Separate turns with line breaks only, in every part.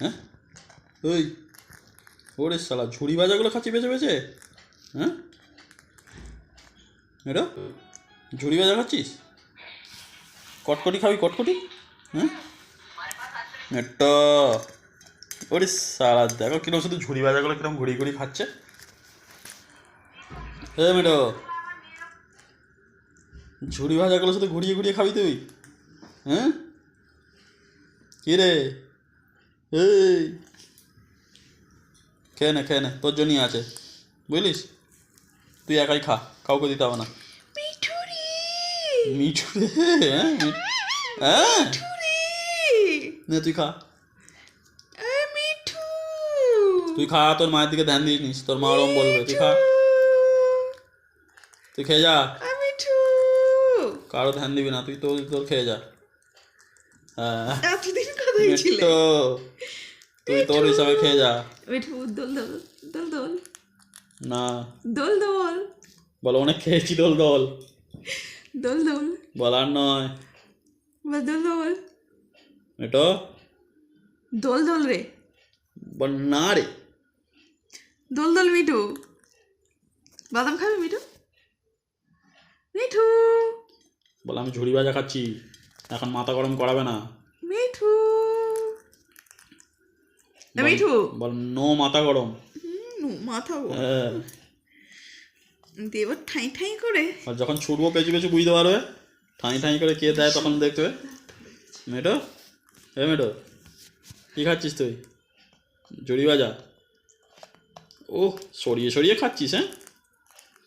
হ্যাঁ? ওই, ওরে শালা, ঝুড়ি বাজাগুলো খাচ্ছি বেছে বেছে? হ্যাঁ? এটা ঝুড়ি বাজা খাচ্ছিস? কটকটি খাবি, কটকটি? হ্যাঁ? এটা ওরে সারা দেখো কীরকম শুধু ঝুড়ি বাজাগুলো কীরকম ঘুরি ঘুরি খাচ্ছে। হ্যাঁ মেডো ঝুড়ি ভাজাগুলো শুধু ঘুরিয়ে ঘুরিয়ে খাবি তুই হ্যাঁ? কি রে? এই। খেয়ে নে খেয়ে নে তোর জন্যই আছে। বুঝলিস? তুই একাই খা কাউকে দিতে হবে না।
মিঠুরি।
হ্যাঁ হ্যাঁ। নে তুই খা। তুই খা তোর মায়ের দিকে ধ্যান দিস নিস তোর মা ওরম বলবে তুই খা। তুই খেয়ে যা। কারও ধ্যান দিবি না তুই তোর তোর খেয়ে যা। হ্যাঁ।
এতদিন ছিলে।
তুই তোর হিসাবে খেয়ে যা।
মিঠু দোল দোল দোল দোল।
না।
দোল দোল।
বলো অনেক খেয়েছি দোল দোল।
দোল দোল।
বলার নয়।
বা দোল দোল।
মেটো
দোল দোল রে।
বল না রে।
দোল দোল মিঠু। বাদাম খাবি মিঠু? মিঠু।
বল আমি ঝুড়ি ভাজা খাচ্ছি। এখন মাথা গরম করাবে না
মিঠু
বল নো মাথা গরম।
হুম, মাথা গো।
হ্যাঁ।
দিয়ে এবার ঠাই ঠাই করে।
আর যখন ছুটবো পেছু পেছু বুঝতে পারবে? ঠাঁই ঠাঁই করে কে দেয় তখন দেখবে মেটো? এ মেটো কী খাচ্ছিস তুই? ঝুড়ি ভাজা। ও সরিয়ে সরিয়ে খাচ্ছিস হ্যাঁ?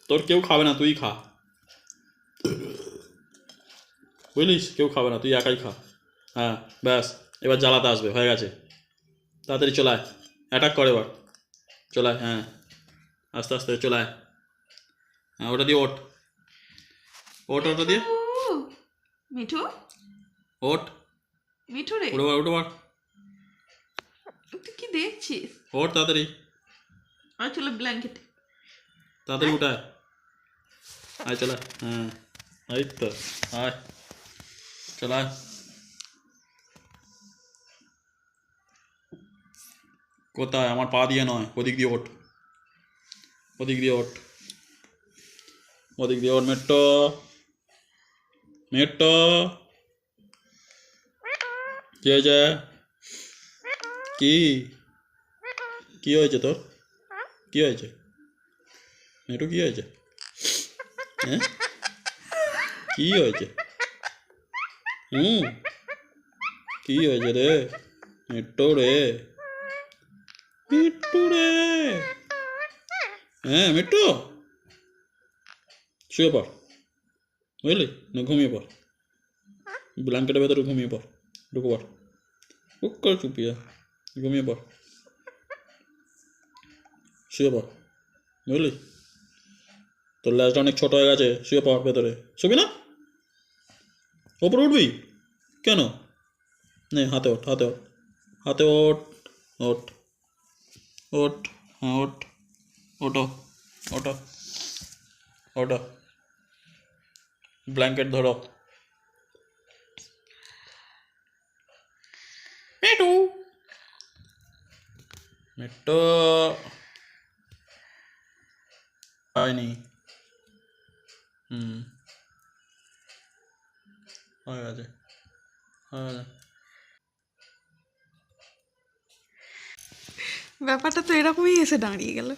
তোর কেউ খাবে না তুই খা। বুঝলিস? কেউ খাবে না তুই একাই খা। হ্যাঁ ব্যাস এবার জ্বালাতে আসবে হয়ে গেছে। তাড়াতাড়ি চলায় অ্যাটাক করে এবার। চলায় হ্যাঁ। আস্তে আস্তে চলায় হ্যাঁ ওটা দিয়ে ওঠ। ওঠ ওটা দিয়ে।
মিঠু?
ওঠ।
মিঠু রে?
উঠে বার উঠে বার
তুই কি দেখছিস?
ওঠ তাড়াতাড়ি।
আর চলো ব্ল্যাঙ্কেটে
তাড়াতাড়ি উঠায় আয়। চলা হ্যাঁ এই তো আয়। চলায় কোথায়? আমার পা দিয়ে নয়। ওদিক দিয়ে ওঠ। ওদিক দিয়ে ওঠ। ওদিক দিয়ে ওঠ, মেট্টো। মেট্টো। কি হয়েছে? কি? কি হয়েছে তোর? কি হয়েছে? মেটু কি হয়েছে? হ্যাঁ? কি হয়েছে? হুম? কি হয়েছে রে? মেট্টো রে। মিট্টু রে হ্যাঁ মিট্টু। শুয়ে পড়। বুঝলি? না, ঘুমিয়ে পড়। ব্ল্যাঙ্কেটের ভেতরে ঘুমিয়ে পড়। ঢুকে পড়। উক করে চুপিয়ে। ঘুমিয়ে পড়। শুয়ে পড়। বুঝলি? তোর ল্যাজটা অনেক ছোট হয়ে গেছে। শুয়ে পড় ভেতরে। শুবি না? ওপরে উঠবি? কেন? নে, হাতে ওঠ হাতে ওঠ। হাতে ওঠ ওঠ। ওঠ হ্যাঁ ওঠ ওটো ওটো ওটো ব্ল্যাঙ্কেট ধরো মেটু মেট্টো হয়নি হুম হয়ে গেছে হয়ে গেছে
ব্যাপারটা তো এরকমই এসে দাঁড়িয়ে গেল।